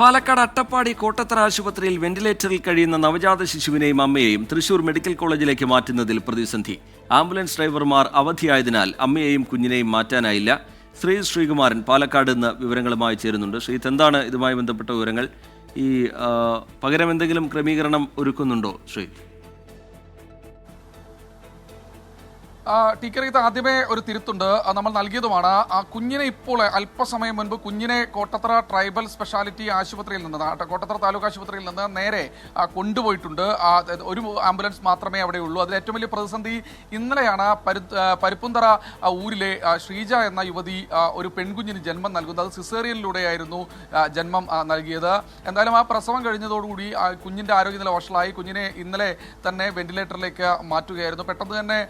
പാലക്കാട് അട്ടപ്പാടി കോട്ടത്തറ ആശുപത്രിയിൽ വെന്റിലേറ്ററിൽ കഴിയുന്ന നവജാത ശിശുവിനെയും അമ്മയെയും തൃശൂർ മെഡിക്കൽ കോളേജിലേക്ക് മാറ്റുന്നതിൽ പ്രതിസന്ധി. ആംബുലൻസ് ഡ്രൈവർമാർ അവധിയായതിനാൽ അമ്മയെയും കുഞ്ഞിനെയും മാറ്റാനായില്ല. ശ്രീ ശ്രീകുമാരൻ പാലക്കാട് നിന്ന് വിവരങ്ങളുമായി ചേരുന്നുണ്ട്. ശ്രീത്ത് എന്താണ് ഇതുമായി ബന്ധപ്പെട്ട വിവരങ്ങൾ? ഈ പകരം എന്തെങ്കിലും ക്രമീകരണം ഒരുക്കുന്നുണ്ടോ? ശ്രീ. ടി കെ റീത്ത് ആദ്യമേ ഒരു തിരുത്തുണ്ട്. നമ്മൾ നൽകിയതുമാണ്. ആ കുഞ്ഞിനെ ഇപ്പോൾ അല്പസമയം മുൻപ് കുഞ്ഞിനെ കോട്ടത്തറ ട്രൈബൽ സ്പെഷ്യാലിറ്റി ആശുപത്രിയിൽ നിന്ന് കോട്ടത്തറ താലൂക്ക് ആശുപത്രിയിൽ നിന്ന് നേരെ കൊണ്ടുപോയിട്ടുണ്ട്. ഒരു ആംബുലൻസ് മാത്രമേ അവിടെ ഉള്ളൂ. അതിൽ ഏറ്റവും വലിയ പ്രതിസന്ധി ഇന്നലെയാണ് പരു പരുപ്പുന്തറ ഊരിലെ ശ്രീജ എന്ന യുവതി ഒരു പെൺകുഞ്ഞിന് ജന്മം നൽകുന്നത്. അത് സിസേറിയനിലൂടെയായിരുന്നു ജന്മം നൽകിയത്. എന്തായാലും ആ പ്രസവം കഴിഞ്ഞതോടുകൂടി കുഞ്ഞിന്റെ ആരോഗ്യനില വഷളായി. കുഞ്ഞിനെ ഇന്നലെ തന്നെ വെന്റിലേറ്ററിലേക്ക് മാറ്റുകയായിരുന്നു. പെട്ടെന്ന് തന്നെ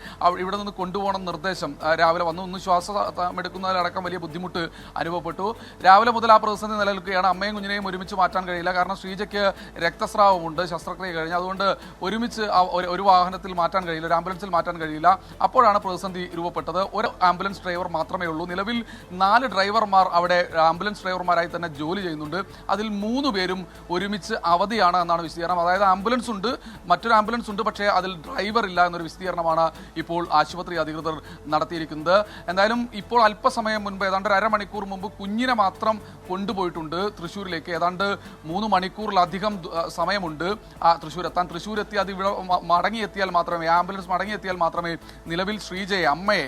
ഇവിടെ നിന്ന് കൊണ്ടുപോകണം നിർദ്ദേശം. രാവിലെ വന്നു ഒന്ന് ശ്വാസം എടുക്കുന്നതിലടക്കം വലിയ ബുദ്ധിമുട്ട് അനുഭവപ്പെട്ടു. രാവിലെ മുതൽ ആ പ്രതിസന്ധി നിലനിൽക്കുകയാണ്. അമ്മയും കുഞ്ഞിനെയും ഒരുമിച്ച് മാറ്റാൻ കഴിയില്ല. കാരണം ശ്രീജയ്ക്ക് രക്തസ്രാവമുണ്ട് ശസ്ത്രക്രിയ കഴിഞ്ഞ്. അതുകൊണ്ട് ഒരുമിച്ച് ഒരു- ഒരു വാഹനത്തിൽ മാറ്റാൻ കഴിയില്ല ഒരു ആംബുലൻസിൽ മാറ്റാൻ കഴിയില്ല. അപ്പോഴാണ് പ്രതിസന്ധി രൂപപ്പെട്ടത്. ഒരു ആംബുലൻസ് ഡ്രൈവർ മാത്രമേ ഉള്ളൂ. നിലവിൽ നാല് ഡ്രൈവർമാർ അവിടെ ആംബുലൻസ് ഡ്രൈവർമാരായി തന്നെ ജോലി ചെയ്യുന്നുണ്ട്. അതിൽ മൂന്ന് പേരും ഒരുമിച്ച് അവധിയാണ് എന്നാണ് വിശദീകരണം. അതായത് ആംബുലൻസ് ഉണ്ട് മറ്റൊരു ആംബുലൻസ് ഉണ്ട് പക്ഷേ അതിൽ ഡ്രൈവർ ഇല്ല എന്നൊരു വിശദീകരണമാണ് ഇപ്പോൾ ആശുപത്രി അധികൃതർ നടത്തിയിരിക്കുന്നത്. എന്തായാലും ഇപ്പോൾ അല്പസമയം മുൻപ് ഏതാണ്ട് അരമണിക്കൂർ മുമ്പ് കുഞ്ഞിനെ മാത്രം കൊണ്ടുപോയിട്ടുണ്ട് തൃശ്ശൂരിലേക്ക്. ഏതാണ്ട് മൂന്ന് മണിക്കൂറിലധികം സമയമുണ്ട് ആ തൃശ്ശൂർ എത്താൻ. തൃശ്ശൂർ എത്തി അത് ഇവിടെ മടങ്ങിയെത്തിയാൽ മാത്രമേ ആംബുലൻസ് മടങ്ങിയെത്തിയാൽ മാത്രമേ നിലവിൽ ശ്രീജയെ അമ്മയെ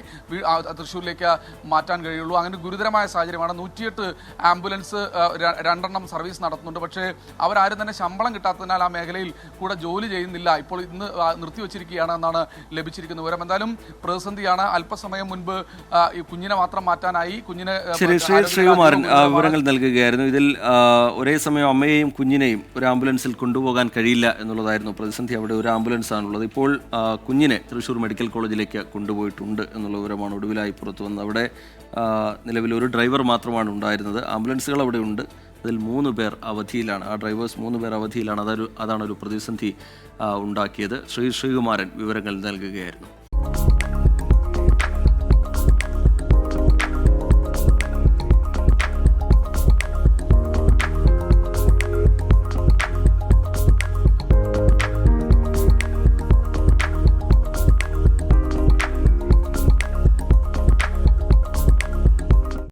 തൃശ്ശൂരിലേക്ക് മാറ്റാൻ കഴിയുള്ളൂ. അങ്ങനെ ഗുരുതരമായ സാഹചര്യമാണ്. നൂറ്റിയെട്ട് ആംബുലൻസ് രണ്ടെണ്ണം സർവീസ് നടത്തുന്നുണ്ട്. പക്ഷേ അവരാരും തന്നെ ശമ്പളം കിട്ടാത്തതിനാൽ ആ മേഖലയിൽ കൂടെ ജോലി ചെയ്യുന്നില്ല. ഇപ്പോൾ ഇന്ന് നിർത്തിവച്ചിരിക്കുകയാണ് എന്നാണ് ലഭിച്ചിരിക്കുന്ന വിവരം. എന്തായാലും പ്രതിസന്ധിയാണ്. അല്പസമയം മുൻപ് കുഞ്ഞിനെ മാത്രം മാറ്റാനായി കുഞ്ഞിനെ ശരി ശ്രീകുമാരൻ വിവരങ്ങൾ നൽകുകയായിരുന്നു. ഇതിൽ ഒരേ സമയം അമ്മയെയും കുഞ്ഞിനെയും ഒരു ആംബുലൻസിൽ കൊണ്ടുപോകാൻ കഴിയില്ല എന്നുള്ളതായിരുന്നു പ്രതിസന്ധി. അവിടെ ഒരു ആംബുലൻസ് ആണുള്ളത് ഇപ്പോൾ കുഞ്ഞിനെ തൃശ്ശൂർ മെഡിക്കൽ കോളേജിലേക്ക് കൊണ്ടുപോയിട്ടുണ്ട് എന്നുള്ള വിവരമാണ് ഒടുവിലായി പുറത്തു വന്നത്. അവിടെ നിലവിൽ ഒരു ഡ്രൈവർ മാത്രമാണ് ഉണ്ടായിരുന്നത്. ആംബുലൻസുകൾ അവിടെ ഉണ്ട്. അതിൽ മൂന്ന് പേർ അവധിയിലാണ്. ആ ഡ്രൈവേഴ്സ് മൂന്ന് പേർ അവധിയിലാണ്. അതൊരു അതാണ് ഒരു പ്രതിസന്ധി ഉണ്ടാക്കിയത്. ശ്രീ ശ്രീകുമാരൻ വിവരങ്ങൾ നൽകുകയായിരുന്നു.